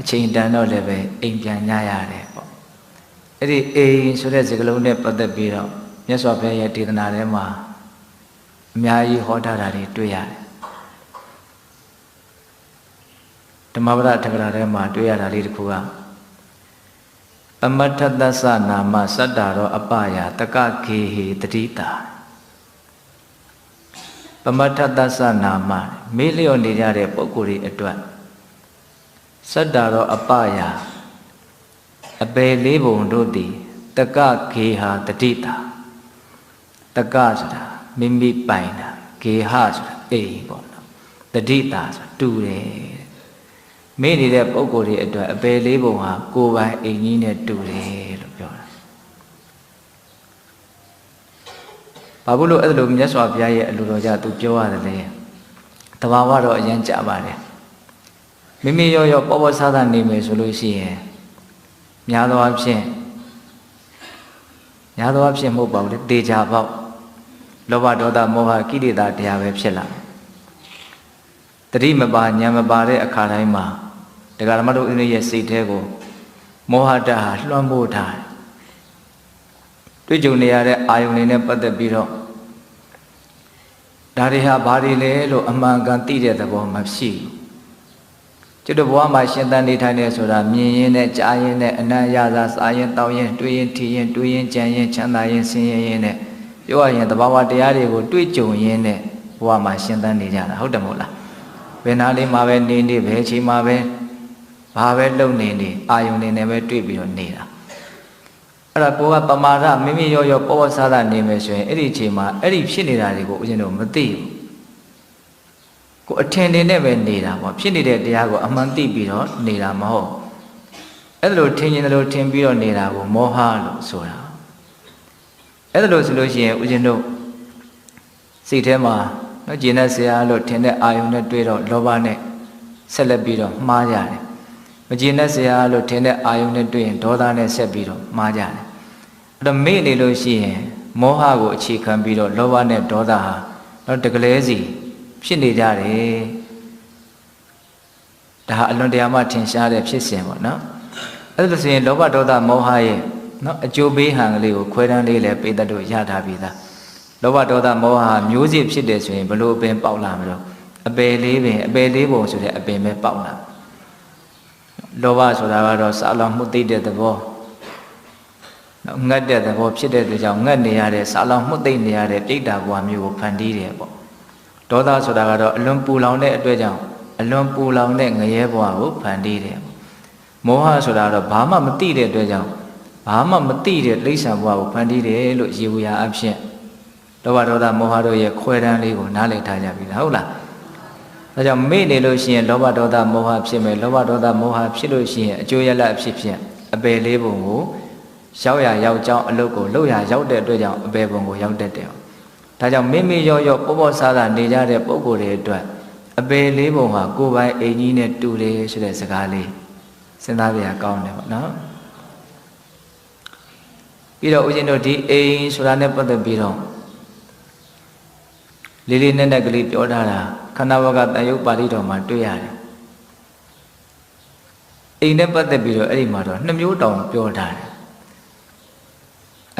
အချိန်တန်တော့လည်းပဲအိမ်ပြန်ညရတယ်ပေါ့အဲ့ဒီအိမ်ဆိုတဲ့စကားလုံးနဲ့ပတ်သက်ပြီးတော့မြတ်စွာဘုရားရဲ့ဒေသနာထဲမှာအများကြီးဟောထားတာတွေတွေ့ရတယ်ဓမ္မပဒထကရာထဲမှာတွေ့ရတာလေးတစ်ခုကပမထတ္တသနာမစတ္တာရော အပယတကခေဟေတတိတာပမထတ္တသနာမမေးလျော့နေကြတဲ့ပုဂ္ဂိုလ်တွေအတွက် စတ္တာရောအပယအပေလေးပုံတို့သည်တကခေဟာတတိတာတကဆိုတာမိမိပိုင်တာခေဟဆိုတာအိမ်ပေါ့နော်တတိတာဆိုတာတူတယ်မေ့နေတဲ့ပုံကိုယ်တွေအတွက်အပေလေးပုံဟာကိုယ်ပိုင်အိမ်ကြီးနဲ့တူတယ်လို့ပြောတာဘာလို့လို့အဲ့လိုမြတ်စွာဘုရားရဲ့အလိုတော်ကြသူပြောရတယ်လေတဘာဝတော့အရင်ကြပါတယ် မိမိရောရောပေါ်ပေါ်ဆားဆားနေမယ်ဆိုလို့ရှိရင်များသောအားဖြင့်များသောအားဖြင့်မဟုတ်ပါဘူးလေတေချာပေါက်လောဘဒေါသမောဟကိလေသာတရားပဲဖြစ်လာတတိမပါဉာဏ်မပါတဲ့အခါတိုင်းမှာတရားဓမ္မတို့အင်းရဲ့စိတ်ထဲကိုမောဟတဟာလွှမ်းမိုးထားတယ်တွေ့ကြုံနေရတဲ့အာယုန်တွေနဲ့ပတ်သက်ပြီးတော့ဒါတွေဟာဘာတွေလဲလို့အမှန်ကန်သိတဲ့သဘောမရှိဘူး ကျွတ်တို့ဘဝမှာရှင်သန်နေထိုင်နေဆိုတာမြင်ရင်နဲ့ကြားရင်နဲ့အနံ့ရသာစားရင်တောင်းရင်တွေးရင်ထီရင်တွေးရင်ကြံရင်ချမ်းသာရင်ဆင်းရဲရင်နဲ့ပြောရရင်သဘာဝတရားတွေကိုတွေ့ကြုံရင်းနဲ့ဘဝမှာရှင်သန်နေကြတာဟုတ်တယ်မဟုတ်လားဘယ်နာလေးမှာပဲနေနေဘယ်ချိန်မှာပဲဘာပဲလုပ်နေနေအာယုန်နေနဲ့ပဲတွေ့ပြီးတော့နေတာအဲ့ဒါကိုကပမာဒမိမိရောရောပေါ်ပေါ်ဆားဆားနေမယ်ဆိုရင်အဲ့ဒီအချိန်မှာအဲ့ဒီဖြစ်နေတာတွေကိုဦးဇင်းတို့မသိဘူး ကိုအထင်တင်နဲ့ပဲနေတာပေါ့ဖြစ်နေတဲ့တရားကိုအမှန်သိပြီးတော့နေတာမဟုတ်အဲ့ဒါလိုထင်ရင်လို့ထင်ပြီးတော့နေတာကိုမောဟလို့ဆိုတာအဲ့ဒါလို့ဆိုလို့ရှိရင်ဦးဇင်းတို့စိတ်ထဲမှာနော်ကျင်တဲ့ဆရာလို့ထင်တဲ့အာယုန်နဲ့တွေ့တော့လောဘနဲ့ဆက်လက်ပြီးတော့မှားကြတယ်မကျင်တဲ့ဆရာလို့ထင်တဲ့အာယုန်နဲ့တွေ့ရင်ဒေါသနဲ့ဆက်ပြီးတော့မှားကြတယ်အဲ့တော့မေ့နေလို့ရှိရင်မောဟကိုအခြေခံပြီးတော့လောဘနဲ့ဒေါသဟာတော့တကလေးစီ ဖြစ်နေကြတယ်ဒါဟာအလွန်တရာမှထင်ရှားတဲ့ဖြစ်စဉ်ပေါ့နော်အဲ့ဒါဆိုရင်လောဘဒေါသမောဟရဲ့နော်အကျိုးပေးဟန်ကလေးကိုခွဲတန်းလေးလည်းပိတ္တတို့ရထားပြီးသားလောဘဒေါသမောဟဟာမျိုးစစ်ဖြစ်တယ်ဆိုရင်ဘလို့အပင်ပေါက်လာမလို့အပယ်လေးပင်အပယ်လေးပုံဆိုတဲ့အပင်ပဲပေါက်လာလောဘဆိုတာကတော့စာလောင်မှုသိတဲ့သဘောနော်ငတ်တဲ့သဘောဖြစ်တဲ့အတွက်ကြောင့်ငတ်နေရတဲ့စာလောင်မှုသိနေရတဲ့ပြိတ္တာဘဝမျိုးကိုဖန်တီးတယ်ပေါ့ ဒေါသဆိုတာကတော့အလွန်ပူလောင်တဲ့အတွက်ကြောင့်အလွန်ပူလောင်တဲ့ငရဲဘဝကိုဖန်တီးတယ်မောဟဆိုတာကတော့ဘာမှမသိတဲ့အတွက်ကြောင့်ဘာမှမသိတဲ့လိမ့်ဆံဘဝကိုဖန်တီးတယ်လို့ရေဝရာအဖြစ်လောဘဒေါသမောဟတို့ရဲ့ခွဲတန်းလေးကိုနားလည်ထားကြပြီလားဟုတ်လားဒါကြောင့်မေ့နေလို့ရှိရင်လောဘဒေါသမောဟဖြစ်မယ်လောဘဒေါသမောဟဖြစ်လို့ရှိရင်အကျိုးရလအဖြစ်ဖြင့်အပယ်လေးပုံကိုရောက်ရရောက်ကြောင်းအလုတ်ကိုလှုပ်ရရောက်တဲ့အတွက်ကြောင့်အပယ်ပုံကိုရောက်တတ်တယ် ဒါကြောင့်မိမိရောရောပေါ်ပေါ်ဆားဆားနေကြတဲ့ပုံကိုယ်တွေအတွက်အပယ်လေးပုံဟာကိုယ်ပိုင်အိမ်ကြီးနဲ့တူတယ်ဆိုတဲ့စကားလေးစဉ်းစားကြရကောင်းတယ်ပေါ့နော်ပြီးတော့ဦးဇင်းတို့ဒီအိမ်ဆိုတာနဲ့ပတ်သက်ပြီးတော့လေးလေးနက်နက်ကလေးပြောထားတာခန္ဓာဝကတန်ယုတ်ပါဠိတော်မှာတွေ့ရတယ်အိမ်နဲ့ပတ်သက်ပြီးတော့အဲ့ဒီမှာတော့နှစ်မျိုးတောင်ပြောထားတယ်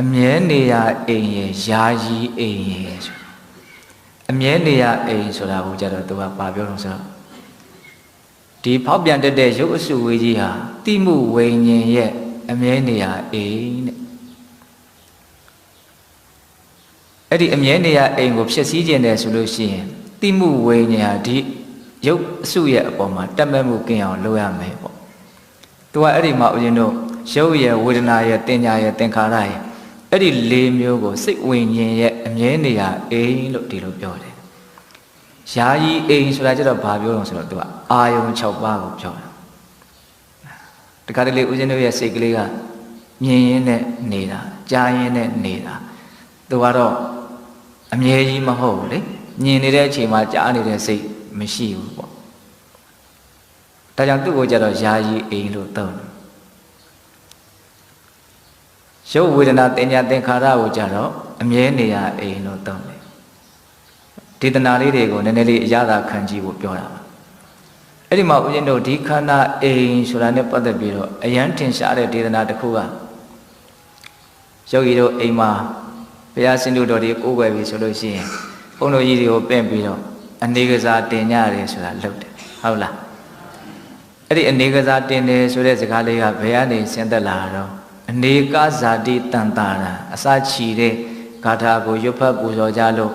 အမြဲနေရအိမ်ရဲ့ယာယီအိမ်ရဲ့ဆိုအမြဲနေရအိမ်ဆိုတာကိုကြတော့သူကပါပြောတော့ဆိုတော့ဒီဖောက်ပြန်တတ်တဲ့ရုပ်အစုဝေးကြီးဟာတိမှုဝိညာဉ်ရဲ့အမြဲနေရအိမ်တဲ့အဲ့ဒီအမြဲနေရအိမ်ကိုဖြစ်စည်းခြင်းတယ်ဆိုလို့ရှိရင်တိမှုဝိညာဉ်ဟာဒီရုပ်အစုရဲ့အပေါ်မှာတက်မဲ့မှုကင်းအောင်လုပ်ရမယ်ပေါ့သူကအဲ့ဒီမှာဦးဇင်းတို့ရုပ်ရဲ့ဝေဒနာရဲ့တင်ညာရဲ့သင်္ခါရရဲ့ အဲ့ဒီလေးမျိုးကိုစိတ်ဝိညာဉ်ရဲ့အမြဲနေရအိမ်လို့ဒီလိုပြောတယ်။ယာယီအိမ်ဆိုတာကျတော့ဘာပြောလို့ဆိုတော့သူကအာယုံ6ပါးကိုပြောတာ။တခါတလေဦးဇင်းတို့ရဲ့စိတ်ကလေးကမြင်ရင်းနဲ့နေတာကြားရင်းနဲ့နေတာသူကတော့အမြဲကြီးမဟုတ်ဘူးလေ။မြင်နေတဲ့အချိန်မှာကြားနေတဲ့စိတ်မရှိဘူးပေါ့။ဒါကြောင့်သူ့ကိုကြတော့ယာယီအိမ်လို့သုံးတယ် ရုပ်ဝေဒနာတင်ညာသင်္ခါရကိုကြတော့အမြဲနေရအိမ်လို့သုံးတယ်ဒေသနာလေးတွေကိုနည်းနည်းလေးအရသာခံကြည့်ဖို့ပြောတာပါအဲ့ဒီမှာဦးဇင်းတို့ဒီခန္ဓာအိမ်ဆိုတာနဲ့ပတ်သက်ပြီးတော့အယံထင်ရှားတဲ့ဒေသနာတစ်ခုကယောဂီတို့အိမ်မှာဘုရားရှင်တို့တော်တွေကိုးကွယ်ပြီဆိုလို့ရှိရင်ဘုန်းတော်ကြီးတွေကိုပင့်ပြီးတော့အနေကစားတင်ကြရတယ်ဆိုတာလုပ်တယ်ဟုတ်လားအဲ့ဒီအနေကစားတင်တယ်ဆိုတဲ့စကားလေးကဘယ်ကနေဆင်းသက်လာတော့ အနေကဇာတိတန်တာရာအစချီတဲ့ဂါထာကိုရွတ်ဖတ်ပူဇော်ကြလို့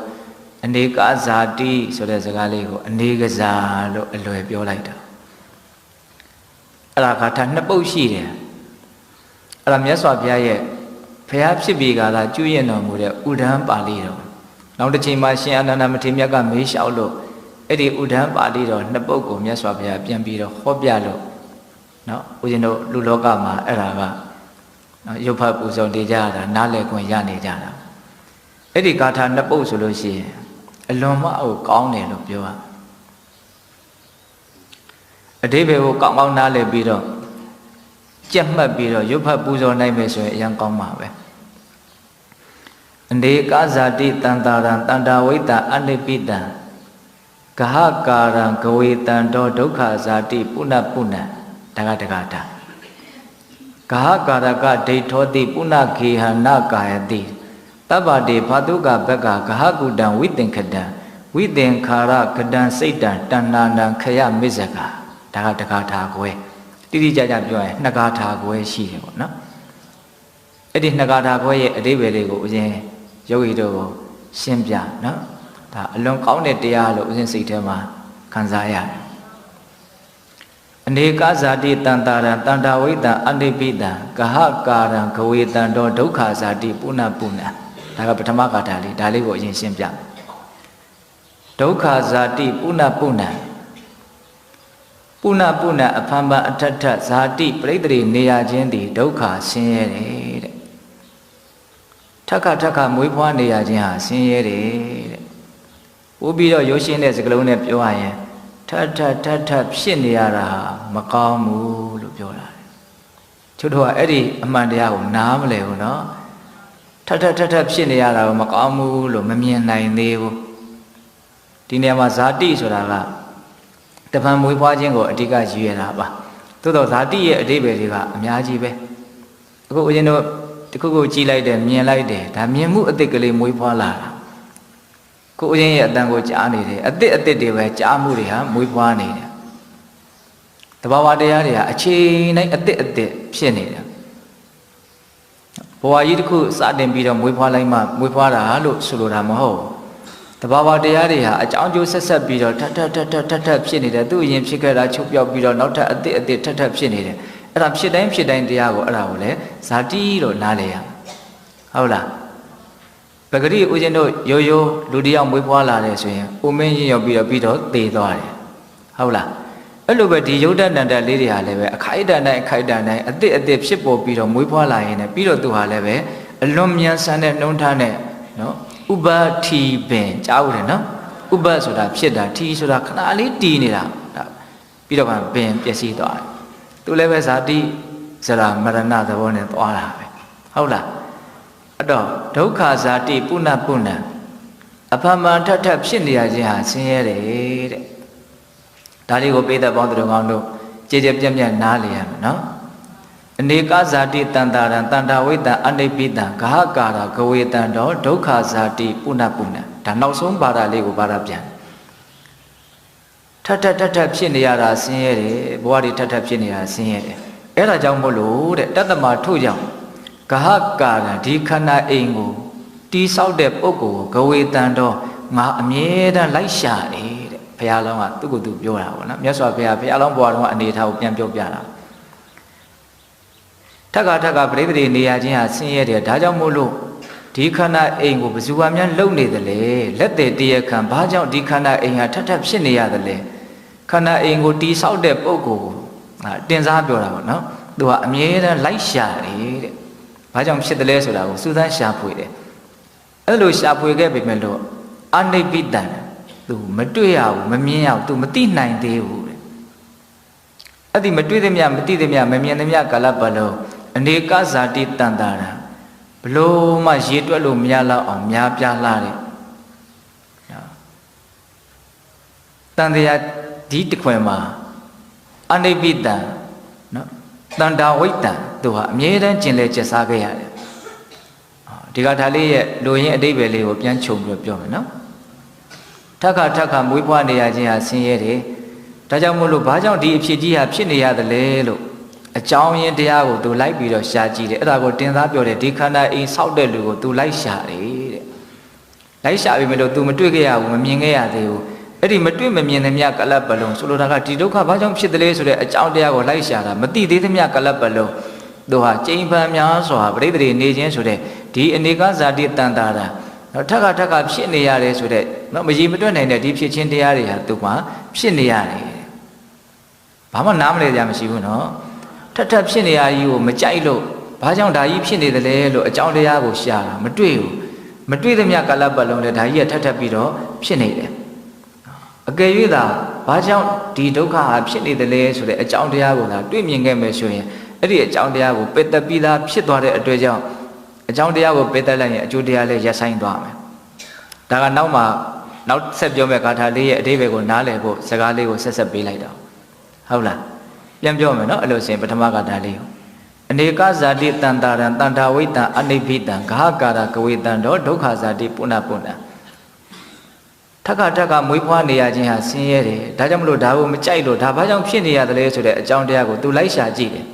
အနေကဇာတိဆိုတဲ့စကားလေးကိုအနေကစားလို့အလွယ်ပြောလိုက်တာအဲ့ဒါဂါထာနှစ်ပုဒ်ရှိတယ်အဲ့ဒါမြတ်စွာဘုရားရဲ့ဖះဖြစ်ပြီးကလာကျွရင်တော်မူတဲ့ဥဒန်းပါဠိတော်နောက်တစ်ချိန်မှာရှင်အနန္ဒမထေရမြတ်ကမေးလျှောက်လို့အဲ့ဒီဥဒန်းပါဠိတော်နှစ်ပုဒ်ကိုမြတ်စွာဘုရားပြန်ပြီးတော့ဟောပြလို့နော်ဦးဇင်းတို့လူလောကမှာအဲ့ဒါက နော်ရုပ်ဖတ်ပူဇော်နေကြတာနားလည်ခွင့်ရနေကြတာအဲ့ဒီဂါထာနှစ်ပုဒ်ဆိုလို့ရှိရင်အလွန်မအုပ်ကောင်းတယ်လို့ပြောရအတိဘယ်ကိုကောင်းကောင်းနားလည်ပြီးတော့ကြက်မှတ်ပြီးတော့ရုပ်ဖတ်ပူဇော်နိုင်မယ်ဆိုရင်အရင်ကောင်းပါပဲအနေကဇာတိတန်တာရံတန္တာဝိတ္တအနိပိတံဂဟကာရံဂဝေတံတောဒုက္ခဇာတိပုဏ္ဏပုဏ္ဏတကတကတာ ဂဟကာရကဒိဋ္ဌောတိပုဏ္ဏခေဟနကာယတိတပ္ပတေဘာတုကဘက်ကဂဟကုတံဝိသင်္ခတံဝိသင်္ခါရကတံစိတ်တံတဏ္ဏနံခယမစ္ဆကဒါကတကထာကွယ်တိတိကျကျပြောရင်နှစ်ကားထာခွဲရှိတယ်ပေါ့နော်အဲ့ဒီနှစ်ကားထာခွဲရဲ့အတိပ္ပယ်လေးကိုဦးဇင်းယောဂီတို့ကိုရှင်းပြနော်ဒါအလွန်ကောင်းတဲ့တရားလို့ဦးဇင်းစိတ်ထဲမှာခံစားရတယ် အနေကဇာတိတန်တာရံတန္တာဝိတံအနိပိတံဂဟကာရံဂဝေတံတောဒုက္ခဇာတိပုဏ္ဏပုဏ္ဏဒါကပထမကာထာလေးဒါလေးကိုအရင်ရှင်းပြဒုက္ခဇာတိပုဏ္ဏပုဏ္ဏပုဏ္ဏပုဏ္ဏအဖန်ပန်အထထဇာတိပြိတ္တိနေရခြင်းသည်ဒုက္ခဆင်းရဲတယ်တဲ့ထက်ခထက်ခမွေးဖွားနေရခြင်းဟာဆင်းရဲတယ်တဲ့ပို့ပြီးတော့ရိုးရှင်းတဲ့စကားလုံးနဲ့ပြောရရင် ထက်ထက်ထက်ထက်ဖြစ်နေရတာမကောင်းဘူးလို့ပြောတာချွတ်တော့အဲ့ဒီအမှန်တရားကိုနားမလဲဘူးเนาะထက်ထက်ထက်ထက်ဖြစ်နေရတာမကောင်းဘူးလို့မမြင်နိုင်သေးဘူးဒီနေရာမှာဇာတိဆိုတာကတပံမွေးဖွားခြင်းကိုအဓိကရည်ရတာပါသို့တော့ဇာတိရဲ့အဓိပ္ပာယ်တွေကအများကြီးပဲအခုဦးဇင်းတို့တခုခုကြည်လိုက်တယ်မြင်လိုက်တယ်ဒါမြင်မှုအစ်စ်ကလေးမွေးဖွားလာတာ ကိုဦးဇင်းရဲ့အတန်ကိုကြားနေတယ်အစ်စ်အစ်စ်တွေပဲကြားမှုတွေဟာမွေးဖွားနေတယ်တဘာဝတရားတွေဟာအချိန်တိုင်းအစ်စ်အစ်စ်ဖြစ်နေတယ်ဘဝကြီးတစ်ခုစတင်ပြီးတော့မွေးဖွားလိုက်မှမွေးဖွားတာလို့ဆိုလိုတာမဟုတ်ဘူးတဘာဝတရားတွေဟာအကြောင်းကျိုးဆက်ဆက်ပြီးတော့ထပ်ထပ်ထပ်ထပ်ထပ်ထပ်ဖြစ်နေတယ်သူ့အရင်ဖြစ်ခဲ့တာချုပ်ပြောက်ပြီးတော့နောက်ထပ်အသစ်အသစ်ထပ်ထပ်ဖြစ်နေတယ်အဲ့ဒါဖြစ်တိုင်းဖြစ်တိုင်းတရားကိုအဲ့ဒါကိုလည်းဇာတိလို့နားလဲရဟုတ်လား ပဂရိဦးဇင်းတို့ရိုးရိုးလူတယောက်မွေးဖွားလာတယ်ဆိုရင်ဦးမင်းရင်ရောက်ပြီးတော့ပြီးတော့သေသွားတယ်ဟုတ်လားအဲ့လိုပဲဒီယုတ်တဏ္ဍတလေးတွေဟာလည်းပဲအခိုက်အတန့်တိုင်းအခိုက်အတန့်တိုင်းအသစ်အသစ်ဖြစ်ပေါ်ပြီးတော့မွေးဖွားလာရင်လည်းပြီးတော့သူဟာလည်းပဲအလွန်မြန်ဆန်တဲ့နှုံးထားနဲ့နော်ဥပထီပင်ကြားဦးတယ်နော်ဥပဆိုတာဖြစ်တာထီဆိုတာခဏလေးတီးနေတာဒါပြီးတော့မှပင်ပျက်စီးသွားတယ်သူလည်းပဲဇာတိဇရာမရဏသဘောနဲ့သွားတာပဲဟုတ်လားအဲ့ တော့ဒုက္ခဇာတိပုဏ္ဏပုဏ္ဏအဖမန်ထထဖြစ်နေရခြင်းဟာဆင်းရဲတယ်တဲ့ဒါလေးကိုပိသက်ပေါင်းသူတော်ကောင်းတို့ကြည်ကြပြတ်ပြတ်နားလည်ရမယ်နော်အနေကဇာတိတန်တာရံတန်တာဝိတံအနိပိတံဂဟကာရဂဝေတံတော့ဒုက္ခဇာတိပုဏ္ဏပုဏ္ဏဒါနောက်ဆုံးပါဠိလေးကိုပါဠိပြန်ထထထထဖြစ်နေရတာဆင်းရဲတယ်ဘဝတွေထထဖြစ်နေရတာဆင်းရဲတယ်အဲ့ဒါကြောင့်မို့လို့တဲ့တတ္တမထို့ကြောင့် ဂဟကာရဒီခန္ဓာအိမ်ကိုတီးဆောက်တဲ့ပုဂ္ဂိုလ်ကိုဂဝေတံတော့ငါအမြဲတမ်းလိုက်ရှာတယ်တဲ့ဘုရားလောင်းကသူ့ကိုယ်သူပြောတာပေါ့နော်မြတ်စွာဘုရားဘုရားလောင်းဘဝတော်ကအနေထားကိုပြန်ပြောပြတာထက်ကထက်ကပြိပတိနေရခြင်းဟာဆင်းရဲတယ်ဒါကြောင့်မို့လို့ဒီခန္ဓာအိမ်ကိုဘယ်သူမှများလုံနေတယ်လေလက်သေးတရခံဘာကြောင့်ဒီခန္ဓာအိမ်ဟာထပ်ထပ်ဖြစ်နေရတယ်လေခန္ဓာအိမ်ကိုတီးဆောက်တဲ့ပုဂ္ဂိုလ်ကိုတင်စားပြောတာပေါ့နော်သူကအမြဲတမ်းလိုက်ရှာတယ်တဲ့ ဘာကြောင့်ဖြစ်တယ်လဲဆိုတာကိုစူးစမ်းရှာဖွေတယ်အဲ့လိုရှာဖွေခဲ့ပေမဲ့လို့အနိဗ္ဗိတံသူမတွေ့ရဘူးမမြင်ရဘူးသူမသိနိုင်သေးဘူးတဲ့အဲ့ဒီမတွေ့သမျှမသိသမျှမမြင်သမျှကာလပတ်လုံးအနေကဇာတိတန်တာရာဘလို့မှရေတွက်လို့မရတော့အောင်များပြားလာတဲ့တန်တရားဒီတခွင်မှာအနိဗ္ဗိတံနော်တန္တာဝိတ္တံ သူဟာအမြဲတမ်းကျင်လဲကျက်စားခဲ့ရတယ်ဒီကထာလေးရဲ့လူရင်းအတိပ္ပယ်လေးကိုပြန်ခြုံပြီးပြောမယ်နော်ထက်ခါထက်ခါမွေးဖွားနေရခြင်းဟာဆင်းရဲတယ်ဒါကြောင့်မို့လို့ဘာကြောင့်ဒီအဖြစ်ကြီးဟာဖြစ်နေရတယ်လဲလို့အကြောင်းရင်းတရားကိုသူလိုက်ပြီးတော့ရှာကြည့်တယ်အဲ့ဒါကိုတင်သားပြောတယ်ဒီခန္ဓာအိမ်ဆောက်တဲ့လူကိုသူလိုက်ရှာတယ်တဲ့လိုက်ရှာပြီမလို့ तू မတွေ့ခဲ့ရဘူးမမြင်ခဲ့ရသေးဘူးအဲ့ဒီမတွေ့မမြင်သမျှကလပ်ပလုံးဆိုလိုတာကဒီဒုက္ခဘာကြောင့်ဖြစ်တယ်လဲဆိုတဲ့အကြောင်းတရားကိုလိုက်ရှာတာမသိသေးသမျှကလပ်ပလုံး သူဟာကျိန်ပံများစွာပရိသေနေခြင်းဆိုတဲ့ဒီအနေကဇာတိတန်တာတာတော့ထက်ကထက်ကဖြစ်နေရတယ်ဆိုတဲ့နော်မကြီးမတွက်နိုင်တဲ့ဒီဖြစ်ချင်းတရားတွေဟာသူ့မှာဖြစ်နေရတယ်ဘာမှနားမလဲကြမရှိဘူးနော်ထက်ထက်ဖြစ်နေရကြီးကိုမကြိုက်လို့ဘာကြောင့်ဒါကြီးဖြစ်နေတယ်လဲလို့အကြောင်းတရားကိုရှာတာမတွေ့ဘူးမတွေ့သမျှကလပ်ပလုံးလဲဒါကြီးကထက်ထက်ပြီးတော့ဖြစ်နေတယ်အကယ်၍သာဘာကြောင့်ဒီဒုက္ခဟာဖြစ်နေတယ်လဲဆိုတဲ့အကြောင်းတရားကိုသာတွေ့မြင်ခဲ့မယ်ဆိုရင် အဲ့ဒီအကြောင်းတရားကိုပယ်တတ်ပြီးသားဖြစ်သွားတဲ့အတွက်ကြောင့်အကြောင်းတရားကိုပယ်တတ်လိုက်ရင်အကျိုးတရားလည်းရပ်ဆိုင်သွားမယ်ဒါကနောက်မှနောက်ဆက်ပြောမယ့်ဂါထာလေးရဲ့အတိပ္ပယ်ကိုနားလည်ဖို့စကားလေးကိုဆက်ဆက်ပေးလိုက်တော့ဟုတ်လားပြန်ပြောမယ်နော်အဲ့လိုဆိုရင်ပထမဂါထာလေးကိုအနေကဇာတိတန်တာရံတန်ထာဝိတံအနိဗ္ဗိတံဂဟကာရကဝေတံတော့ဒုက္ခဇာတိပုဏ္ဏပုဏ္ဏထက်ကထက်ကမွေးဖွားနေရခြင်းဟာဆင်းရဲတယ်ဒါကြောင့်မလို့ဒါကိုမကြိုက်လို့ဒါဘာကြောင့်ဖြစ်နေရသလဲဆိုတဲ့အကြောင်းတရားကိုသူလိုက်ရှာကြည့်တယ်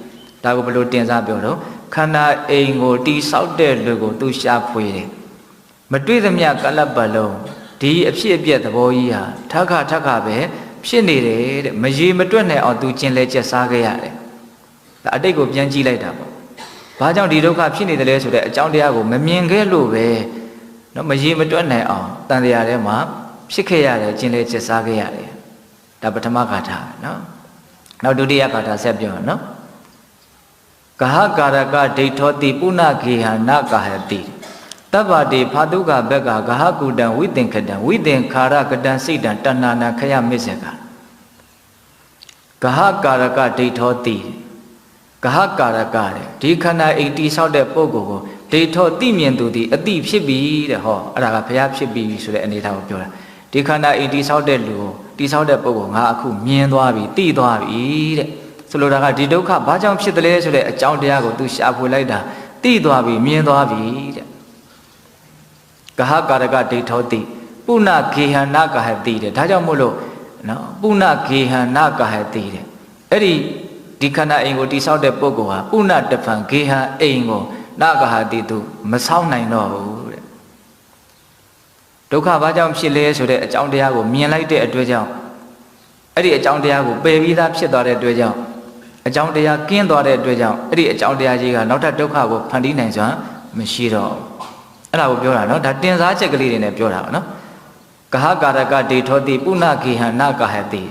ဒါကိုဘယ်လိုတင်စားပြောတော့ခန္ဓာအိမ်ကိုတိဆောက်တဲ့လူကိုသူရှာဖွေတယ်မတွေ့သမျှကလပ်ပလုံးဒီအဖြစ်အပျက်သဘောကြီးဟာထက်ခထက်ခပဲဖြစ်နေတယ်တဲ့မရေမတွက်နိုင်အောင်သူကျင်လဲကျက်စားခဲ့ရတယ်ဒါအတိတ်ကိုပြန်ကြည့်လိုက်တာပေါ့ဘာကြောင့်ဒီဒုက္ခဖြစ်နေတယ်လဲဆိုတဲ့အကြောင်းတရားကိုမမြင်ခဲ့လို့ပဲနော်မရေမတွက်နိုင်အောင်တန်တရားထဲမှာဖြစ်ခဲ့ရတယ်ကျင်လဲကျက်စားခဲ့ရတယ်ဒါပထမဂါထာနော်နောက်ဒုတိယဂါထာဆက်ပြောနော် ကဟကာရကဒိဋ္ဌောတိပုဏ္ဏဂေဟနကာဟတိတဗ္ဗတေဖာတုကဘက်ကဂဟကုတံဝိသင်္ခတံဝိသင်္ခာရကတံစိတ်တံတဏ္ဏနာခယမစ္ဆေကဂဟကာရကဒိဋ္ဌောတိဂဟကာရကတဲ့ဒီခန္ဓာအိမ်တိဆောက်တဲ့ပုဂ္ဂိုလ်ကိုဒိဋ္ဌောတိမြင်သူသည်အတိဖြစ်ပြီတဲ့ဟောအဲ့ဒါကဘုရားဖြစ်ပြီဆိုတဲ့အနေထားကိုပြောတာဒီခန္ဓာအိမ်တိဆောက်တဲ့လူကိုတိဆောက်တဲ့ပုဂ္ဂိုလ်ငါအခုမြင်သွားပြီသိသွားပြီတဲ့ ဆိုလိုတာကဒီဒုက္ခဘာကြောင့်ဖြစ်တယ်လဲဆိုတဲ့အကြောင်းတရားကိုသူရှာဖွေလိုက်တာသိသွားပြီမြင်သွားပြီတဲ့ကဟကာရကဒိဋ္ဌောတိပုဏ္ဏဂေဟနကဟတိတဲ့ဒါကြောင့်မို့လို့နော်ပုဏ္ဏဂေဟနကဟတိတဲ့အဲ့ဒီဒီခန္ဓာအိမ်ကိုတိဆောက်တဲ့ပုဂ္ဂိုလ်ဟာပုဏ္ဏတဖန်ဂေဟအိမ်ကိုနကဟတိသူမဆောက်နိုင်တော့ဘူးတဲ့ဒုက္ခဘာကြောင့်ဖြစ်လဲဆိုတဲ့အကြောင်းတရားကိုမြင်လိုက်တဲ့အတွက်ကြောင့်အဲ့ဒီအကြောင်းတရားကိုပယ်ပြီးသားဖြစ်သွားတဲ့အတွက်ကြောင့် အကြောင်းတရားကင်းသွားတဲ့အတွက်ကြောင့်အဲ့ဒီအကြောင်းတရားကြီးကနောက်ထပ်ဒုက္ခကိုဖန်တီးနိုင်စွာမရှိတော့အဲ့ဒါကိုပြောတာနော်ဒါတင်စားချက်ကလေးတွေနဲ့ပြောတာပါနော်ကဟကာရကဒေထောတိပုဏ္ဏဂေဟနကဟတိ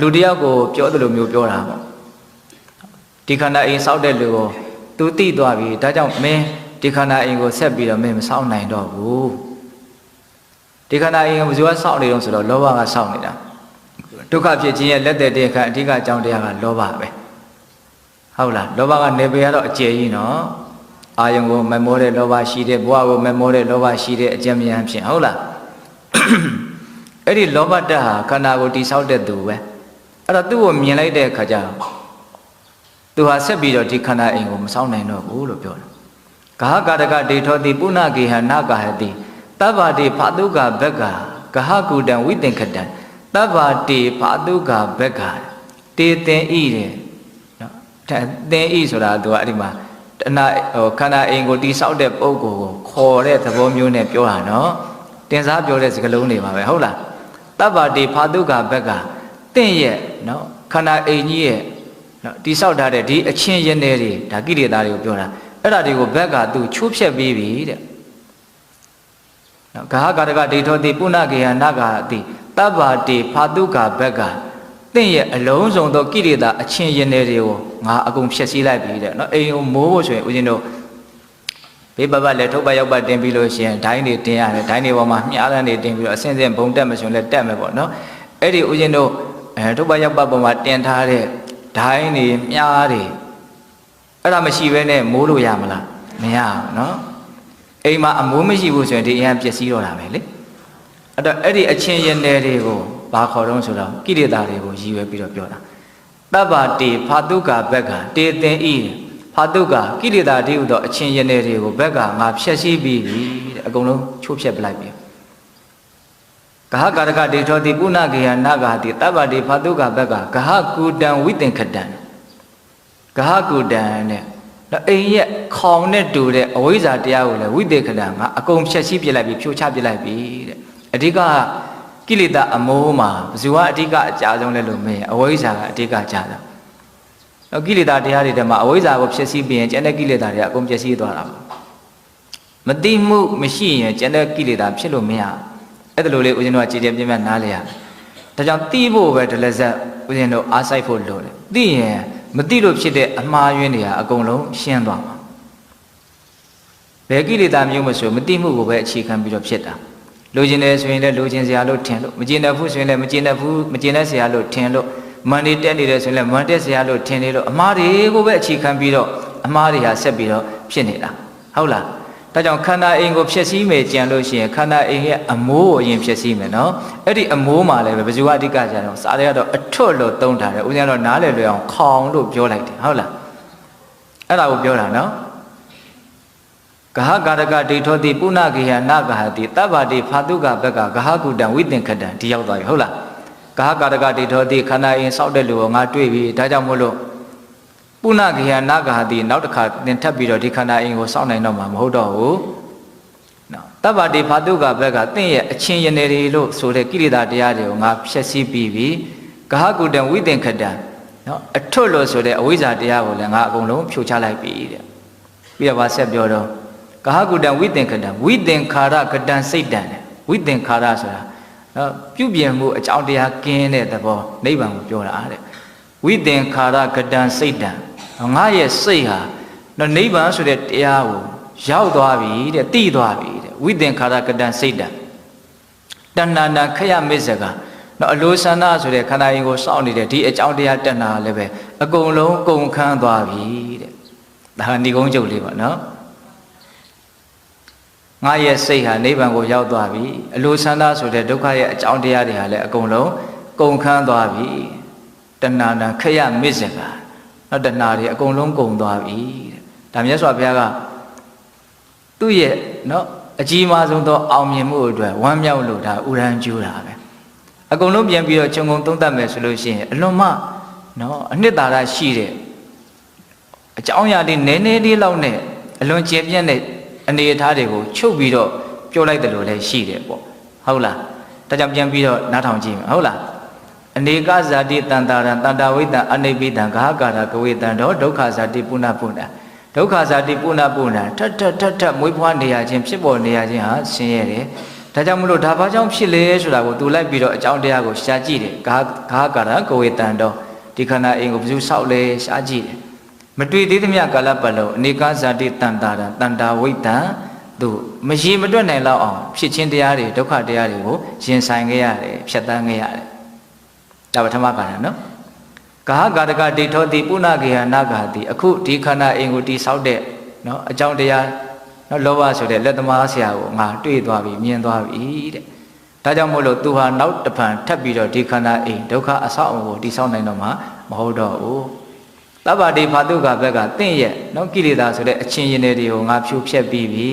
လူတယောက်ကိုပြောသလိုမျိုးပြောတာပေါ့ဒီခန္ဓာအိမ်စောက်တဲ့လူကိုသူသိသွားပြီဒါကြောင့်မင်းဒီခန္ဓာအိမ်ကိုဆက်ပြီးတော့မင်းမစောက်နိုင်တော့ဘူးဒီခန္ဓာအိမ်ကိုဘယ်သူကစောက်နေတော့ဆိုတော့လောဘကစောက်နေတာဒုက္ခဖြစ်ခြင်းရဲ့လက်သက်တဲ့အခါအဓိကအကြောင်းတရားကလောဘပဲ ဟုတ်လားလောဘကနေပေရတော့အကျယ်ကြီးနော်အာယုံကိုမမောတဲ့လောဘရှိတဲ့ဘဝကိုမမောတဲ့လောဘရှိတဲ့အကျဉ်းမြန်ဖြင့်ဟုတ်လားအဲ့ဒီလောဘတ္တဟာခန္ဓာကိုတိဆောက်တဲ့သူပဲအဲ့တော့သူ့ကိုမြင်လိုက်တဲ့အခါကျတော့သူဟာဆက်ပြီးတော့ဒီခန္ဓာအိမ်ကိုမဆောက်နိုင်တော့ဘူးလို့ပြောတယ်ဂဟကာတကဒေထောတိပုဏ္ဏဂေဟနာကာဟတိတဗ္ဗတိဖာတုကဘက်ကဂဟကုတံဝိသင်္ခတံတဗ္ဗတိဖာတုကဘက်ကတေတင်ဤတဲ့ နော်တင်ဤဆိုတာသူကအဲ့ဒီမှာတဏဟိုခန္ဓာအိမ်ကိုတိဆောက်တဲ့ပုံကိုခေါ်တဲ့သဘောမျိုးနဲ့ပြောတာနော်တင်စားပြောတဲ့စကားလုံးတွေပါပဲဟုတ်လားတဗ္ဗတိဖာတုကဘက်ကတင့်ရဲ့နော်ခန္ဓာအိမ်ကြီးရဲ့နော်တိဆောက်ထားတဲ့ဒီအချင်းရင်းတွေဒါကိလေသာတွေကိုပြောတာအဲ့ဒါတွေကိုဘက်ကသူချိုးဖြက်ပြီးပြီတဲ့နော်ဂဟကာရကဒိဋ္ဌောတိပုဏ္ဏဂေယနာဂာတိတဗ္ဗတိဖာတုကဘက်က တင့်ရဲ့အလုံးစုံသောကိလေသာအချင်းရင်းတွေကိုငါအကုန်ဖြက်စီးလိုက်ပြီတဲ့နော်အိမ်ကိုမိုးဖို့ဆိုရင်ဦးဇင်းတို့ဘေးပပတ်လည်းထုတ်ပတ်ရောက်ပတ်တင်ပြီးလို့ရှိရင်ဒိုင်းတွေတင်ရတယ်ဒိုင်းတွေပေါ်မှာမြားတန်းတွေတင်ပြီးတော့အစင်းစင်းဘုံတက်မရှင်လည်းတက်မယ်ပေါ့နော်အဲ့ဒီဦးဇင်းတို့အဲထုတ်ပတ်ရောက်ပတ်ပေါ်မှာတင်ထားတဲ့ဒိုင်းတွေမြားတွေအဲ့ဒါမရှိဘဲနဲ့မိုးလို့ရမလားမရဘူးနော်အိမ်မှာအမိုးမရှိဘူးဆိုရင်ဒီအရင်ပျက်စီးတော့တာပဲလေအဲ့တော့အဲ့ဒီအချင်းရင်တွေတွေကို ဘာခေါ်တော့ဆိုတော့ကိလေသာတွေကိုရည်ရွယ်ပြီးတော့ပြောတာတဗ္ဗတိဖာတုကာဘက်ကတေတင်ဤဖာတုကာကိလေသာတိဟုသောအချင်းရနေတွေကိုဘက်ကငါဖြည့်ဆည်းပြီးပြီတဲ့အကုန်လုံးချိုးဖြက်ပလိုက်ပြီဂဟကာရကဒေထောတိပုဏ္ဏကေယနာဂာတိတဗ္ဗတိဖာတုကာဘက်ကဂဟကူတံဝိသင်္ခတံဂဟကူတံတဲ့တော့အိမ်ရဲ့ခေါင်နဲ့တူတဲ့အဝိဇ္ဇာတရားကိုလည်းဝိသေခတံငါအကုန်ဖြည့်ဆည်းပြလိုက်ပြီဖြိုချပြလိုက်ပြီတဲ့အဓိက ကိလေသာအမိုးမှာဘယ်သူကအဓိကအကြဆုံးလဲလို့မင်းအဝိဇ္ဇာကအဓိကကြတာတော့ကိလေသာတရားတွေထဲမှာအဝိဇ္ဇာကိုဖြည့်ဆည်းပြီးရင်ကျန်တဲ့ကိလေသာတွေကအကုန်ပျက်စီးသွားတာပါမတိမှုမရှိရင်ကျန်တဲ့ကိလေသာဖြစ်လို့မရအဲ့ဒါလိုလေးဦးဇင်းတို့ကကြည်ကြပြင်းပြနားလဲရဒါကြောင့်တိဖို့ပဲဒလဇက်ဦးဇင်းတို့အားဆိုင်ဖို့လိုတယ်တိရင်မတိလို့ဖြစ်တဲ့အမှားယွင်းတွေကအကုန်လုံးရှင်းသွားမှာဘယ်ကိလေသာမျိုးမဆိုမတိမှုကိုပဲအခြေခံပြီးတော့ဖြစ်တာ လိုချင်တယ်ဆိုရင်လည်းလိုချင်စရာလို့ထင်လို့မကျင်တဲ့ဘူးဆိုရင်လည်းမကျင်တဲ့ဘူးမကျင်တဲ့စရာလို့ထင်လို့မန်နေတက်နေတယ်ဆိုရင်လည်းမန်တက်စရာလို့ထင်နေလို့အမှားတွေကိုပဲအခြေခံပြီးတော့အမှားတွေဟာဆက်ပြီးတော့ဖြစ်နေတာဟုတ်လားဒါကြောင့်ခန္ဓာအိမ်ကိုဖြည့်ဆည်းမယ်ကြံလို့ရှိရင်ခန္ဓာအိမ်ရဲ့အမိုးကိုအရင်ဖြည့်ဆည်းမယ်နော်အဲ့ဒီအမိုးမှာလည်းပဲဘယ်သူကအဓိကကြတော့စားရတော့အထွတ်လို့သုံးထားတယ်ဦးဇင်းကတော့နားလည်လွယ်အောင်ခေါင်လို့ပြောလိုက်တယ်ဟုတ်လားအဲ့ဒါကိုပြောတာနော် ဂဟကာရကဒိဋ္ဌောတိပုဏ္ဏကေယနာဂဟတိတဗ္ဗတိဖာတုကဘက်ကဂဟကုတံဝိသင်္ခတံဒီရောက်သွားပြီဟုတ်လားဂဟကာရကဒိဋ္ဌောတိခန္ဓာအိမ်စောက်တဲ့လူကိုငါတွေ့ပြီဒါကြောင့်မို့လို့ပုဏ္ဏကေယနာဂဟတိနောက်တစ်ခါသင်ထပ်ပြီးတော့ဒီခန္ဓာအိမ်ကိုစောက်နိုင်တော့မှာမဟုတ်တော့ဘူးနော်တဗ္ဗတိဖာတုကဘက်ကသင်ရဲ့အချင်းရနေတွေလို့ဆိုတဲ့ကိလေသာတရားတွေကိုငါဖျက်ဆီးပြီးပြီဂဟကုတံဝိသင်္ခတံနော်အထွတ်လို့ဆိုတဲ့အဝိဇ္ဇာတရားကိုလည်းငါအကုန်လုံးဖြိုချလိုက်ပြီတဲ့ပြီးတော့ဗာဆက်ပြောတော့ ဂဟကုတံဝိသင်္ခတံဝိသင်္ခါရကတံစိတ်တံတဲ့ဝိသင်္ခါရဆိုတာနော်ပြုပြင်မှုအကြောင်းတရားကင်းတဲ့သဘောနိဗ္ဗာန်ကိုပြောတာတဲ့ဝိသင်္ခါရကတံစိတ်တံငါရဲ့စိတ်ဟာနော်နိဗ္ဗာန်ဆိုတဲ့တရားကိုရောက်သွားပြီတဲ့တိသွားပြီတဲ့ဝိသင်္ခါရကတံစိတ်တံတဏ္ဏနာခရမစ္ဆကနော်အလိုဆန္ဒဆိုတဲ့ခန္ဓာရင်ကိုစောင့်နေတဲ့ဒီအကြောင်းတရားတဏ္ဏလည်းပဲအကုန်လုံးကုန်ခန်းသွားပြီတဲ့ဒါကဏီကုန်းကျုပ်လေးပါနော် ငါရဲ့စိတ်ဟာနိဗ္ဗာန်ကိုရောက်သွားပြီအလိုဆန္ဒဆိုတဲ့ဒုက္ခရဲ့အကြောင်းတရားတွေဟာလည်းအကုန်လုံးကုန်ခန်းသွားပြီတဏှာနာခရမစ္ဆကနော်တဏှာတွေအကုန်လုံးကုန်သွားပြီတဲ့ဒါမြတ်စွာဘုရားကသူ့ရဲ့နော်အကြီးမားဆုံးသောအောင်မြင်မှုအတွက်ဝမ်းမြောက်လို့ဒါဥရန်ကျူးတာပဲအကုန်လုံးပြန်ပြီးတော့ခြုံငုံသုံးသပ်မယ်ဆိုလို့ရှိရင်အလွန်မှနော်အနှစ်သာရရှိတဲ့အကြောင်းအရာတွေနည်းနည်းလေးလောက်နဲ့အလွန်ကျယ်ပြန့်တဲ့ အနေအထားတွေကိုချုပ်ပြီးတော့ပြောလိုက်တယ်လို့လည်းရှိတယ်ပေါ့ဟုတ်လားဒါကြောင့်ပြန်ပြီးတော့နားထောင်ကြည့်မယ်ဟုတ်လားအနေကဇာတိတန်တာရံတန်တာဝိတံအနိဗ္ဗိတံဂဟကာရကဝေတံတော့ဒုက္ခဇာတိပုဏ္ဏပုဏ္ဏဒုက္ခဇာတိပုဏ္ဏပုဏ္ဏထထထထမွေးဖွားနေရခြင်းဖြစ်ပေါ်နေရခြင်းဟာဆင်းရဲတယ်ဒါကြောင့်မလို့ဒါဘာကြောင့်ဖြစ်လဲဆိုတာကိုသူလိုက်ပြီးတော့အကြောင်းတရားကိုရှားကြည့်တယ်ဂဟဂဟကာရကဝေတံတော့ဒီခန္ဓာအိမ်ကိုဘယ်သူဆောက်လဲရှားကြည့်တယ် မတွေ့သေးသမျှကာလပတ်လုံးအနေကဇာတိတန်တာရံတန်တာဝိတံသူမရှိမတွက်နိုင်လောက်အောင်ဖြစ်ခြင်းတရားတွေဒုက္ခတရားတွေကိုရင်ဆိုင်ခဲ့ရတယ်ဖြတ်တန်းခဲ့ရတယ်ဒါပထမကာရနော်ကာဟကာတကဒိဋ္ဌောတိပုဏ္ဏကေဟနာဂာတိအခုဒီခန္ဓာအိမ်ကိုတိဆောက်တဲ့နော်အကြောင်းတရားနော်လောဘဆိုတဲ့လက်သမားဆရာကိုငါတွေ့သွားပြီမြင်သွားပြီတဲ့ဒါကြောင့်မို့လို့သူဟာနောက်တစ်ဖန်ထပ်ပြီးတော့ဒီခန္ဓာအိမ်ဒုက္ခအဆောက်အအုံကိုတိဆောက်နိုင်တော့မှာမဟုတ်တော့ဘူး တဗ္ဗတိဖာတုကဘက်ကတင့်ရဲ့နော်ကိလေသာဆိုတဲ့အချင်းရင်တွေကိုငါဖြိုဖျက်ပြီးပြီ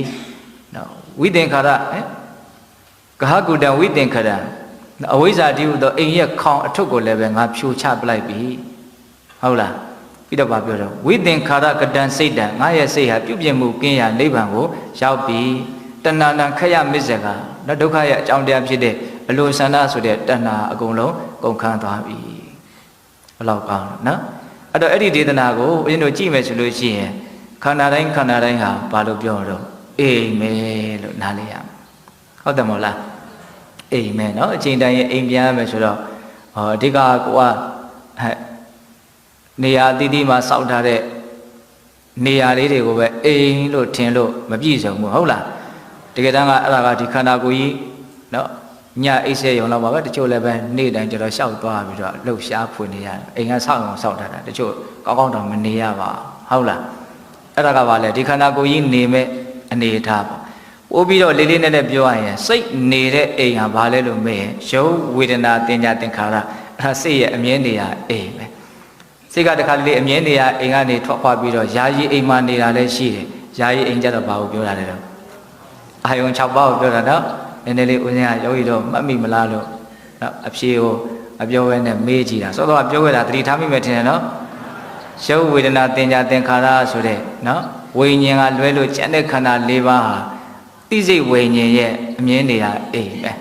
နော်ဝိသင်္ခါရဟဲ့ကဟကုတံဝိသင်္ခါရအဝိဇ္ဇာတိဟုသောအိမ်ရဲ့ခေါင်အထုပ်ကိုလည်းပဲငါဖြိုချပလိုက်ပြီဟုတ်လားပြီးတော့ဗာပြောတော့ဝိသင်္ခါရကတံစိတ်တံငါရဲ့စိတ်ဟာပြုပြင်မှုကင်းရာနိဗ္ဗာန်ကိုရောက်ပြီတဏ္ဏတံခရမစ္ဆကနော်ဒုက္ခရဲ့အကြောင်းတရားဖြစ်တဲ့အလိုဆန္ဒဆိုတဲ့တဏ္ဏအကုန်လုံးကုန်ခန်းသွားပြီဘယ်လောက်ကောင်းလဲနော် အဲ့တော့အဲ့ဒီဒေသနာကိုဦးဇင်းတို့ကြည့်မယ်ဆိုလို့ရှိရင်ခန္ဓာတိုင်းခန္ဓာတိုင်းဟာဘာလို့ပြောတော့အိမ်မဲလို့နားလည်ရမယ်ဟုတ်တယ်မို့လားအိမ်မဲเนาะအချိန်တိုင်းအိမ်ပြန်ရမယ်ဆိုတော့ဟောအဓိကကိုကဟဲ့နေရာအသီးသီးမှာစောက်ထားတဲ့နေရာလေးတွေကိုပဲအိမ်လို့ထင်လို့မပြည့်စုံဘူးဟုတ်လားတကယ်တမ်းကအဲ့ဒါကဒီခန္ဓာကိုယ်ကြီးเนาะ ညအိတ်ဆက်ရုံတော့ပါပဲတချို့လည်းပဲနေ့တိုင်းကျတော့ရှောက်သွားပြီးတော့လှုပ်ရှားဖွနေရတယ်အိမ်ကစောက်အောင်စောက်ထားတာတချို့ကောင်းကောင်းတော့မနေရပါဟုတ်လားအဲ့ဒါကဘာလဲဒီခန္ဓာကိုယ်ကြီးနေမဲ့အနေအထားပေါ့ပို့ပြီးတော့လေးလေးနက်နက်ပြောရရင်စိတ်နေတဲ့အိမ်ဟာဘာလဲလို့မေးရင်ရုပ်ဝေဒနာတင်ညာသင်္ခါရအဲ့ဒါစိတ်ရဲ့အမြဲနေရအိမ်ပဲစိတ်ကတခါတလေအမြဲနေရအိမ်ကနေထွက်ခွာပြီးတော့ယာယီအိမ်မှာနေတာလည်းရှိတယ်ယာယီအိမ်ကြတော့ဘာကိုပြောတာလဲတော့အာယုံ6ပါးကိုပြောတာနော် နည်းနည်းလေးဦးဇင်းကယောဂီတော့မှတ်မိမလားလို့နော်အဖြေကိုအပြောဝဲနဲ့မေးကြည့်တာစောတော့ပြောခဲ့တာသတိထားမိမယ်ထင်တယ်နော်ရုပ်ဝေဒနာသင်ညာသင်္ခါရဆိုတဲ့နော်ဝိညာဉ်ကလွဲလို့ကျန်တဲ့ခန္ဓာ၄ပါးဟာတိစိတ်ဝိညာဉ်ရဲ့အမြင်နေရအိမ်ပဲ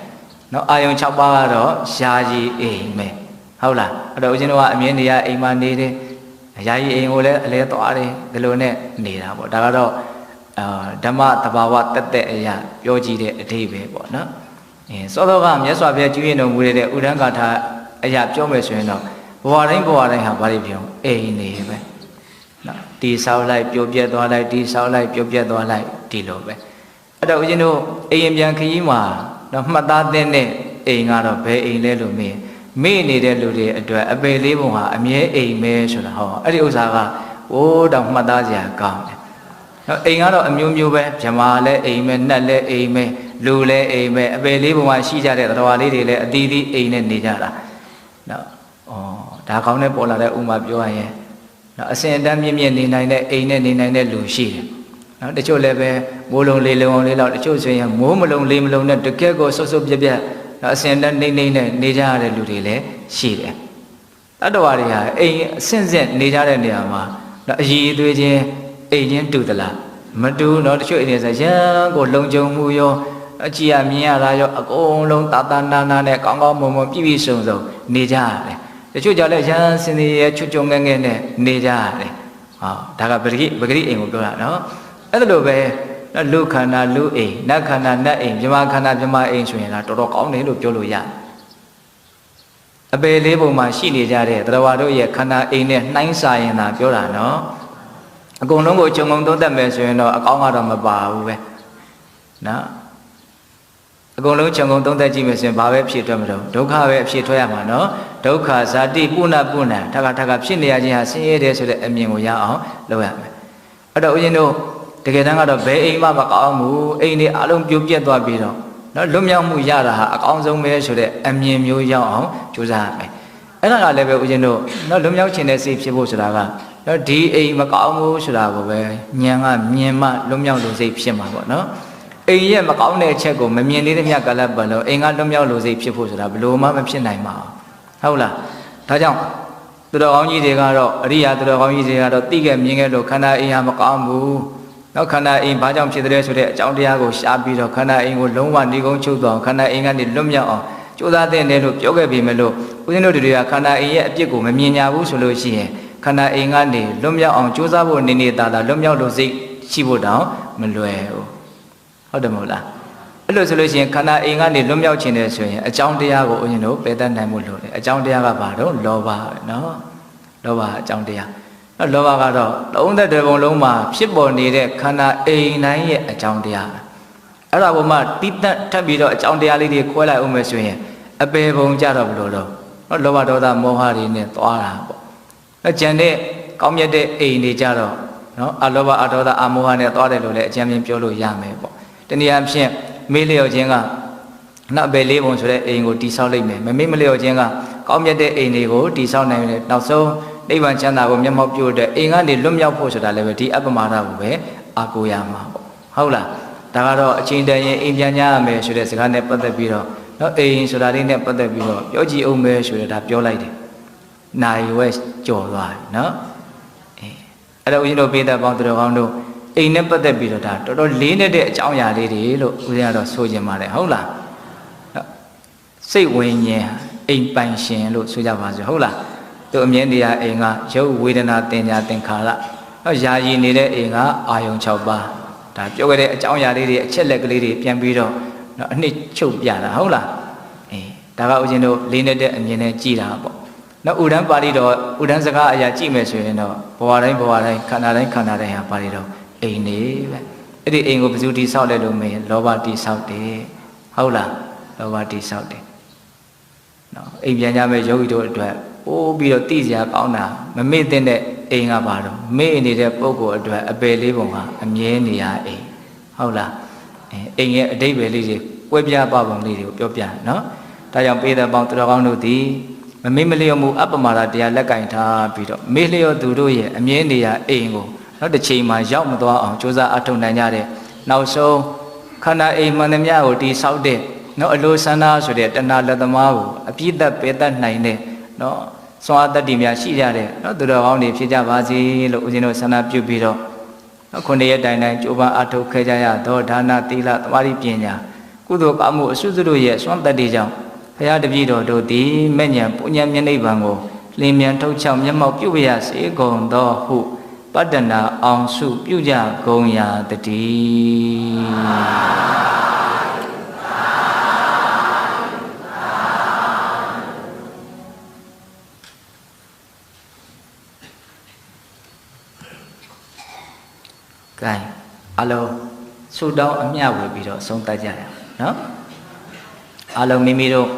နော်အာယုံ6ပါးကတော့ယာယီအိမ်ပဲဟုတ်လားအဲ့တော့ဦးဇင်းတို့ကအမြင်နေရအိမ်မှာနေတယ်ယာယီအိမ်ကိုလည်းအလဲသွားတယ်ဒီလိုနဲ့နေတာပေါ့ဒါကတော့ အာဓမ္မတဘာဝတက်တဲ့အရာပြောကြည့်တဲ့အဓိပ္ပာယ်ပေါ့နော်အဲစောစောကမြတ်စွာဘုရားကျူးရင်တော်မူတဲ့ဥဒ္ဒံဂါထာအရာပြောမယ်ဆိုရင်တော့ဘဝတိုင်းဘဝတိုင်းဟာဘာတွေပြောအိမ်နေပဲနော်တီဆောက်လိုက် ပြုတ်ပြက်သွားလိုက်တီဆောက်လိုက် ပြုတ်ပြက်သွားလိုက်ဒီလိုပဲအဲ့တော့ဦးဇင်းတို့အိမ်ပြန်ခရီးမှာတော့မှတ်သားတဲ့အိမ်ကတော့ဘယ်အိမ်လဲလို့မေးမေ့နေတဲ့လူတွေအတွက်အပေလေးပုံဟာအမြဲအိမ်ပဲဆိုတာဟောအဲ့ဒီဥစ္စာကအိုးတောင်မှတ်သားစရာကောင်းတယ် နော်အိမ်ကတော့အမျိုးမျိုးပဲဗြမာလည်းအိမ်ပဲနှက်လည်းအိမ်ပဲလူလည်းအိမ်ပဲအပေလေးပုံမှာရှိကြတဲ့သတ္တဝါလေးတွေလည်းအသီးသီးအိမ်နဲ့နေကြတာနော်ဩဒါကောင်းတဲ့ပေါ်လာတဲ့ဥမာပြောရရင်နော်အစဉ်အတန်းမြင့်မြင့်နေနိုင်တဲ့အိမ်နဲ့နေနိုင်တဲ့လူရှိတယ်နော်တချို့လည်းပဲမိုးလုံးလေးလုံးလေးလောက်တချို့ဆိုရင်မိုးမလုံးလေးမလုံးနဲ့တကက်ကိုဆွတ်ဆွတ်ပြက်ပြက်နော်အစဉ်အတန်းနေနေနဲ့နေကြရတဲ့လူတွေလည်းရှိတယ်တတ္တဝါတွေဟာအိမ်အဆင့်ဆင့်နေကြတဲ့နေရာမှာနော်အည်အသွေးချင်း အိမ်ချင်းတူသလားမတူနော်တချို့အိမ်တွေဆိုရန်ကိုလုံခြုံမှုရောအကြည့်ရမြင်ရတာရောအကုန်လုံးတာတာနာနာနဲ့ကောင်းကောင်းမွန်မွန်ပြည့်ပြည့်စုံစုံနေကြရတယ်တချို့ကြောင့်လည်းရန်စင်နေရချွတ်ချွတ်ငဲငဲနဲ့နေကြရတယ်ဟောဒါကပဂရိပဂရိအိမ်ကိုပြောတာနော်အဲ့ဒါလိုပဲလူခန္ဓာလူအိမ်နတ်ခန္ဓာနတ်အိမ်မြမခန္ဓာမြမအိမ်ဆိုရင်လားတော်တော်ကောင်းတယ်လို့ပြောလို့ရတယ်အပေလေးပုံမှာရှိနေကြတဲ့တရားတို့ရဲ့ခန္ဓာအိမ်နဲ့နှိုင်းစာရင်သာပြောတာနော် အကုန်လုံးကိုခြုံငုံသုံးသပ်မယ်ဆိုရင်တော့အကောင်းကတော့မပါဘူးပဲနော်အကုန်လုံးခြုံငုံသုံးသပ်ကြည့်မယ်ဆိုရင်ဘာပဲဖြစ်ထွက်မလို့ဒုက္ခပဲအဖြစ်ထွက်ရမှာနော်ဒုက္ခဇာတိပုဏ္ဏပုဏ္ဏထပ်ခါထပ်ခါဖြစ်နေရခြင်းဟာဆင်းရဲတယ်ဆိုတဲ့အမြင်ကိုရအောင်လုပ်ရမယ်အဲ့တော့ဦးဇင်းတို့တကယ်တမ်းကတော့ဘယ်အိမ်မှမကောင်းဘူးအိမ်တွေအလုံးပြိုပြက်သွားပြီးတော့နော်လွတ်မြောက်မှုရတာဟာအကောင်းဆုံးပဲဆိုတဲ့အမြင်မျိုးရောက်အောင်ကြိုးစားရမယ်အဲ့ဒါကလည်းပဲဦးဇင်းတို့နော်လွတ်မြောက်ခြင်းတဲ့စိတ်ဖြစ်ဖို့ဆိုတာက နော်ဒီအိမ်မကောင်းဘူးဆိုတာကိုပဲဉာဏ်ကမြင်မှလွတ်မြောက်လို့စိတ်ဖြစ်မှာပေါ့နော်အိမ်ရဲ့မကောင်းတဲ့အချက်ကိုမမြင်သေးတဲ့မြတ်ကလပ်ပံလို့အိမ်ကလွတ်မြောက်လို့စိတ်ဖြစ်ဖို့ဆိုတာဘယ်လိုမှမဖြစ်နိုင်ပါဘူးဟုတ်လားဒါကြောင့်သူတော်ကောင်းကြီးတွေကတော့အရိယာသူတော်ကောင်းကြီးတွေကတော့သိခဲ့မြင်ခဲ့လို့ခန္ဓာအိမ်ဟာမကောင်းဘူးနောက်ခန္ဓာအိမ်ဘာကြောင့်ဖြစ်တယ်ဆိုတဲ့အကြောင်းတရားကိုရှားပြီးတော့ခန္ဓာအိမ်ကိုလုံးဝနေကုန်းချုပ်သွားအောင်ခန္ဓာအိမ်ကနေလွတ်မြောက်အောင်ကြိုးစားတဲ့တယ်လို့ပြောခဲ့ပြီမလို့ဦးဇင်းတို့တွေကခန္ဓာအိမ်ရဲ့အပြစ်ကိုမမြင်ညာဘူးဆိုလို့ရှိရင် ခန္ဓာအိမ်ကနေလွတ်မြောက်အောင်ကြိုးစားဖို့နေနေတာလားလွတ်မြောက်လို့စိတ်ရှိဖို့တောင်မလွယ်ဘူးဟုတ်တယ်မဟုတ်လားအဲ့လိုဆိုလို့ရှိရင်ခန္ဓာအိမ်ကနေလွတ်မြောက်ခြင်းတယ်ဆိုရင်အကြောင်းတရားကိုဦးဇင်းတို့ပယ်တတ်နိုင်မှုလို့လေအကြောင်းတရားကဘာတော့လောဘပဲနော်လောဘအကြောင်းတရားနော်လောဘကတော့သုံးသက်တဲ့ဘုံလုံးမှာဖြစ်ပေါ်နေတဲ့ခန္ဓာအိမ်တိုင်းရဲ့အကြောင်းတရားအဲ့ဒါဘုံမှာတိတတ်ထပ်ပြီးတော့အကြောင်းတရားလေးတွေခွဲလိုက်အောင်မယ်ဆိုရင်အပေဘုံကြတော့ဘလို့တော့နော်လောဘဒေါသမောဟတွေနဲ့သွားတာပေါ့ နော်ကြံတဲ့ကောင်းမြတ်တဲ့အိမ်တွေကြတော့နော်အလောဘအဒေါသအမောဟနဲ့သွားတယ်လို့လည်းအကြံပြင်းပြောလို့ရမယ်ပေါ့တနည်းအားဖြင့်မေးလျော်ခြင်းကနောက်ပဲလေးပုံဆိုတဲ့အိမ်ကိုတိဆောက်လိုက်မယ်မမေ့မလျော်ခြင်းကကောင်းမြတ်တဲ့အိမ်တွေကိုတိဆောက်နိုင်တယ်နောက်ဆုံးနိဗ္ဗာန်ချမ်းသာကိုမျက်မှောက်ပြုတဲ့အိမ်ကနေလွတ်မြောက်ဖို့ဆိုတာလည်းပဲဒီအပ္ပမာဒကိုပဲအာကိုရမှာပေါ့ဟုတ်လားဒါကတော့အချိန်တန်ရင်အိမ်ပြန်ကြရမယ်ဆိုတဲ့စကားနဲ့ပတ်သက်ပြီးတော့နော်အိမ်ဆိုတာလေးနဲ့ပတ်သက်ပြီးတော့ပြောကြည့်အောင်ပဲဆိုတော့ဒါပြောလိုက်တယ် နိုင်ဝဲကြော်သွားပြီနော်အဲအဲ့တော့ဦးဇင်းတို့ပေးတဲ့ပေါင်းသူတော်ကောင်းတို့အိမ်နဲ့ပတ်သက်ပြီးတော့ဒါတော်တော်လေးနဲ့တဲ့အကြောင်းအရာလေးတွေလို့ဦးဇင်းကတော့ဆိုခြင်းပါတယ်ဟုတ်လားစိတ်ဝိညာဉ်အိမ်ပိုင်ရှင်လို့ဆိုကြပါစို့ဟုတ်လားသူအမြင်တရားအိမ်ကရုပ်ဝေဒနာတင်ညာသင်္ခါရနော်ယာယီနေတဲ့အိမ်ကအာယုံ6ပါးဒါပြောခဲ့တဲ့အကြောင်းအရာလေးတွေအချက်လက်ကလေးတွေပြန်ပြီးတော့နော်အနှစ်ချုပ်ပြတာဟုတ်လားအေးဒါကဦးဇင်းတို့လေးနဲ့တဲ့အမြင်နဲ့ကြည်တာပေါ့ နော်ဥဒန်းပါဠိတော်ဥဒန်းစကားအရာကြည့်မယ်ဆိုရင်တော့ဘဝတိုင်းဘဝတိုင်းခန္ဓာတိုင်းခန္ဓာတိုင်းဟာပါဠိတော်အိမ်နေပဲအဲ့ဒီအိမ်ကိုဘယ်သူတိဆောက်လဲလို့မေးရင်လောဘတိဆောက်တယ်ဟုတ်လားလောဘတိဆောက်တယ်နော်အိမ်ပြန်ကြမဲ့ယောဂီတို့အတွက်ပိုးပြီးတော့တိစရာကောင်းတာမမေ့တဲ့အိမ်ကပါတော့မေ့နေတဲ့ပုံကိုအတွက်အပယ်လေးပုံဟာအမြဲနေရအိမ်ဟုတ်လားအဲအိမ်ရဲ့အတိတ်ပဲလေးတွေကွဲပြားပပုံလေးတွေကိုပြောပြနော်ဒါကြောင့်ပေးတဲ့ပေါင်းတော်ကောင်းတို့သည် မမေ့မလျော့မှုအပ္ပမာဒတရားလက်ကင်ထားပြီးတော့မေ့လျော့သူတို့ရဲ့အမြဲနေရာအိမ်ကိုနောက်တစ်ချိန်မှာရောက်မသွားအောင်ကြိုးစားအထောက်နိုင်ကြတဲ့နောက်ဆုံးခန္ဓာအိမ်မှန်သမျှကိုတိဆောက်တဲ့နော်အလိုဆန္ဒဆိုတဲ့တဏှာလက်သမားကိုအပြည့်သက်ပေသက်နိုင်တဲ့နော်စွမ်းအားတတ္တိများရှိကြတဲ့နော်သူတော်ကောင်းတွေဖြစ်ကြပါစေလို့ဦးဇင်းတို့ဆန္ဒပြုပြီးတော့နော်ခုနှစ်ရက်တိုင်တိုင်ကြိုးပမ်းအထောက်ခဲ့ကြရသောဒါနသီလသမာဓိပညာကုသိုလ်ကောင်းမှုအစွတ်စွတ်တို့ရဲ့စွမ်းတတ္တိကြောင့် ဘုရားတပည့်တော်တို့သည်မဲ့ညာပုညံမျက်နှိပ်ပံကိုလင်းမြန်ထုတ်ချောက်မျက်မှောက်ပြုရစေကုန်သောဟုပတ္တနာအောင်စုပြုကြကုန်ရာတည်းကဲအလုံးဆုတောင်းအမျှဝေပြီးတော့ဆုံးတတ်ကြရအောင်နော်အလုံးမိမိတို့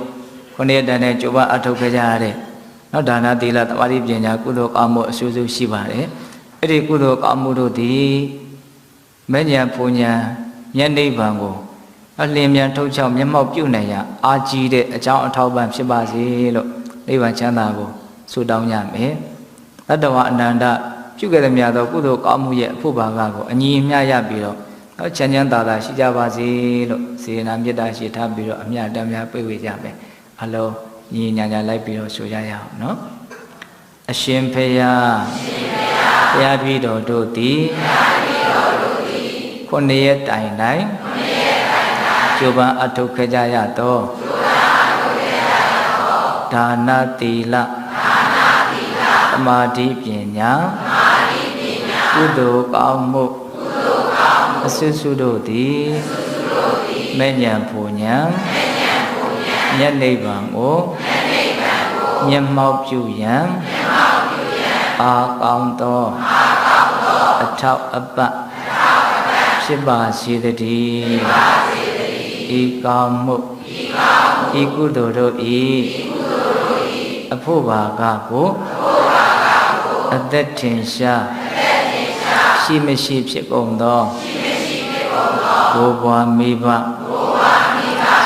ခုနှစ်ရက်တန်တဲ့ကြိုးပမ်းအထောက်ခဲ့ကြရတဲ့နော်ဒါနသီလသမာဓိပညာကုသိုလ်ကောင်းမှုအဆူဆူရှိပါတယ်အဲ့ဒီကုသိုလ်ကောင်းမှုတို့သည်မဲ့ညာပူညာဉာဏ်နိဗ္ဗာန်ကိုအလင်းမြန်ထုတ်ချောက်မျက်မှောက်ပြုနိုင်ရအာကြီးတဲ့အကြောင်းအထောက်ပံ့ဖြစ်ပါစေလို့နိဗ္ဗာန်ချမ်းသာကိုဆုတောင်းကြမယ်တတ္တဝအနန္တပြုခဲ့သည်များသောကုသိုလ်ကောင်းမှုရဲ့အဖို့ဘာကကိုအညီအမျှရပြီးတော့တော့ချမ်းချမ်းသာသာရှိကြပါစေလို့စေနာမေတ္တာရှိထားပြီးတော့အမြတ်တမ်းများပြေဝေကြမယ် အလုံးညီညာညာလိုက်ပြီးတော့ဆိုကြရအောင်နော်အရှင်ဖေယဘုရားတပည့်တော်တို့သည်ခုနှစ်ရက်တိုင်တိုင်ကျိုးပန်းအထုတ်ခဲ့ကြရသောဒါနသီလသမာဓိပညာကုသိုလ်ကောင်းမှုအစွတ်စွတ်တို့သည်မဲ့ညာပူညာ မျက်နိဗ္ဗာန်ကိုမျက်မှောက်ပြုရန်အာကောင်းသောအထောက်အပံ့ဖြစ်ပါစေတည်းဤကောင်းမှုဤကုသိုလ်တို့ဤအဖို့ဘာကကိုအသက်ထင်ရှားရှိမရှိဖြစ်ကုန်သောဘိုးဘွားမိဘ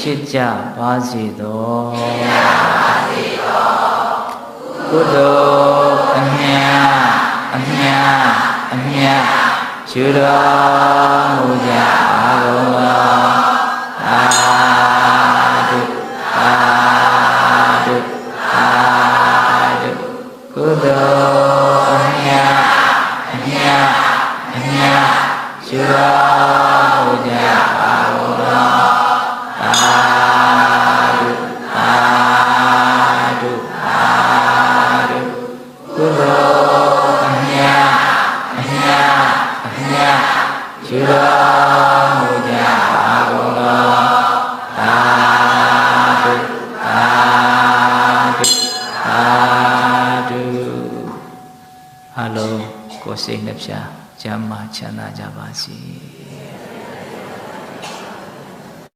ဖြစ်ကြပါစေသောကုသိုလ်အမြတ်အမြတ်အမြတ်ကျူတော်မူကြပါကုန်သော